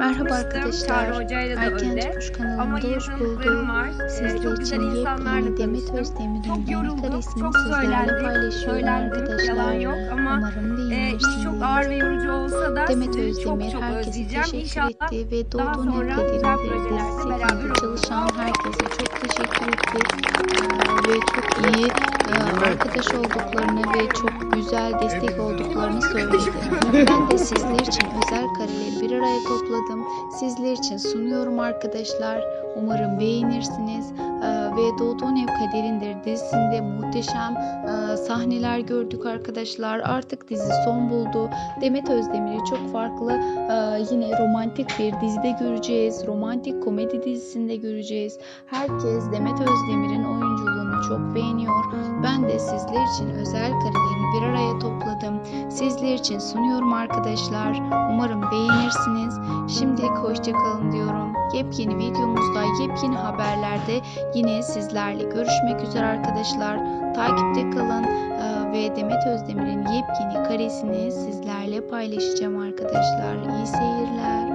Merhaba arkadaşlar. Erken öyle. Kanalımda iyi hoş var. Ee, Sizler için yepyeni Demet. Özdemir'in karesini çok sizlerle paylaşıyorum arkadaşlar. yalan yok ama Umarım e, beğenirsiniz. çok ağır ve yorucu olsa da Demet Özdemir herkese teşekkür etti ve Doğduğun filmde oluruz. çalışan herkese çok teşekkür etti. Ee, ve çok iyi e, arkadaş olduklarını ve çok güzel destek olduklarını söyledi. Ben de sizler için özel kareleri bir araya topladım. Sizler için sunuyorum arkadaşlar. Umarım beğenirsiniz. Ee, ve Doğduğun Ev Kaderindir dizisinde muhteşem e, sahneler gördük arkadaşlar. Artık dizi son buldu. Demet Özdemir'i çok farklı e, yine romantik bir dizide göreceğiz. Romantik komedi dizisinde göreceğiz. Herkes Demet Özdemir'in oyunculuğunu çok beğeniyor. Ben de sizler için özel karelerini bir. Sizler için sunuyorum arkadaşlar. Umarım beğenirsiniz. Şimdilik hoşçakalın diyorum. Yepyeni videomuzda, yepyeni haberlerde yine sizlerle görüşmek üzere arkadaşlar. Takipte kalın ve Demet Özdemir'in yepyeni karesini sizlerle paylaşacağım arkadaşlar. İyi seyirler.